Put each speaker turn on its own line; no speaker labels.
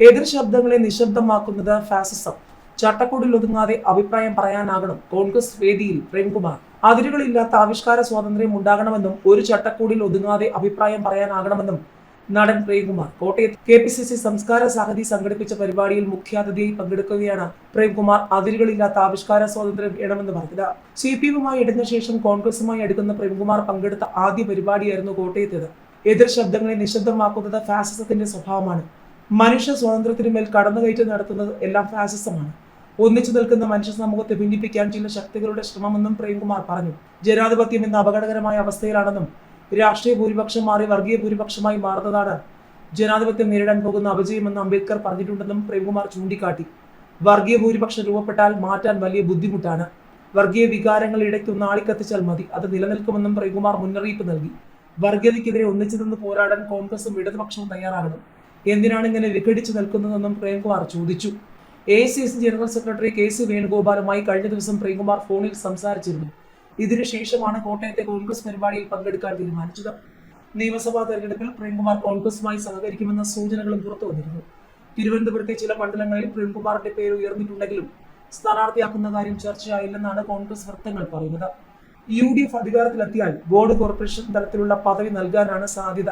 എതിർ ശബ്ദങ്ങളെ നിശബ്ദമാക്കുന്നത് ഫാസിസം ചട്ടക്കൂടിൽ ഒതുങ്ങാതെ അഭിപ്രായം പറയാനാകണം കോൺഗ്രസ് വേദിയിൽ പ്രേംകുമാർ. അതിരുകളില്ലാത്ത ആവിഷ്കാര സ്വാതന്ത്ര്യം ഉണ്ടാകണമെന്നും ഒരു ചട്ടക്കൂടിൽ ഒതുങ്ങാതെ അഭിപ്രായം പറയാനാകണമെന്നും നടൻ പ്രേംകുമാർ. കോട്ടയത്ത് കെ പി സി സി സംസ്കാര സഹതി സംഘടിപ്പിച്ച പരിപാടിയിൽ മുഖ്യാതിഥിയായി പങ്കെടുക്കുകയാണ് പ്രേംകുമാർ. അതിരുകളില്ലാത്ത ആവിഷ്കാര സ്വാതന്ത്ര്യം വേണമെന്ന് പറഞ്ഞത് സി പി എമ്മുമായി ഇടഞ്ഞ ശേഷം കോൺഗ്രസുമായി അടുക്കുന്ന പ്രേംകുമാർ പങ്കെടുത്ത ആദ്യ പരിപാടിയായിരുന്നു കോട്ടയത്തേത്. എതിർ ശബ്ദങ്ങളെ നിശബ്ദമാക്കുന്നത് ഫാസിസത്തിന്റെ സ്വഭാവമാണ്. മനുഷ്യ സ്വാതന്ത്ര്യത്തിനുമേൽ കടന്നുകയറ്റം നടത്തുന്നത് എല്ലാം ഫാസിസമാണ് ഒന്നിച്ചു നിൽക്കുന്ന മനുഷ്യ സമൂഹത്തെ ഭിന്നിപ്പിക്കാൻ ചില ശക്തികളുടെ ശ്രമമെന്നും പ്രേംകുമാർ പറഞ്ഞു. ജനാധിപത്യം ഇന്ന് അപകടകരമായ അവസ്ഥയിലാണെന്നും രാഷ്ട്രീയ ഭൂരിപക്ഷം മാറി വർഗീയ ഭൂരിപക്ഷമായി മാറുന്നതാണ് ജനാധിപത്യം നേരിടാൻ പോകുന്ന അപജയമെന്ന് അംബേദ്കർ പറഞ്ഞിട്ടുണ്ടെന്നും പ്രേംകുമാർ ചൂണ്ടിക്കാട്ടി. വർഗീയ ഭൂരിപക്ഷം രൂപപ്പെട്ടാൽ മാറ്റാൻ വലിയ ബുദ്ധിമുട്ടാണ്. വർഗീയ വികാരങ്ങൾ ഇടയ്ക്കൊന്ന് കത്തിച്ചാൽ മതി അത് നിലനിൽക്കുമെന്നും പ്രേംകുമാർ മുന്നറിയിപ്പ് നൽകി. വർഗീയതയ്ക്കെതിരെ ഒന്നിച്ചു നിന്ന് പോരാടാൻ കോൺഗ്രസും ഇടതുപക്ഷവും തയ്യാറാകണം. എന്തിനാണ് ഇങ്ങനെ വിഘടിച്ചു നിൽക്കുന്നതെന്നും പ്രേംകുമാർ ചോദിച്ചു. A C C general secretary K C വേണുഗോപാലുമായി കഴിഞ്ഞ ദിവസം പ്രേംകുമാർ ഫോണിൽ സംസാരിച്ചിരുന്നു. ഇതിനുശേഷമാണ് കോട്ടയത്തെ കോൺഗ്രസ് പരിപാടിയിൽ പങ്കെടുക്കാൻ തീരുമാനിച്ചത്. നിയമസഭാ തെരഞ്ഞെടുപ്പിൽ പ്രേംകുമാർ കോൺഗ്രസുമായി സഹകരിക്കുമെന്ന സൂചനകളും പുറത്തു വന്നിരുന്നു. തിരുവനന്തപുരത്തെ ചില മണ്ഡലങ്ങളിൽ പ്രേംകുമാറിന്റെ പേര് ഉയർന്നിട്ടുണ്ടെങ്കിലും സ്ഥാനാർത്ഥിയാക്കുന്ന കാര്യം ചർച്ചയായില്ലെന്നാണ് കോൺഗ്രസ് വൃത്തങ്ങൾ പറയുന്നത്. യു ഡി എഫ് അധികാരത്തിലെത്തിയാൽ ബോർഡ് കോർപ്പറേഷൻ തലത്തിലുള്ള പദവി നൽകാനാണ് സാധ്യത.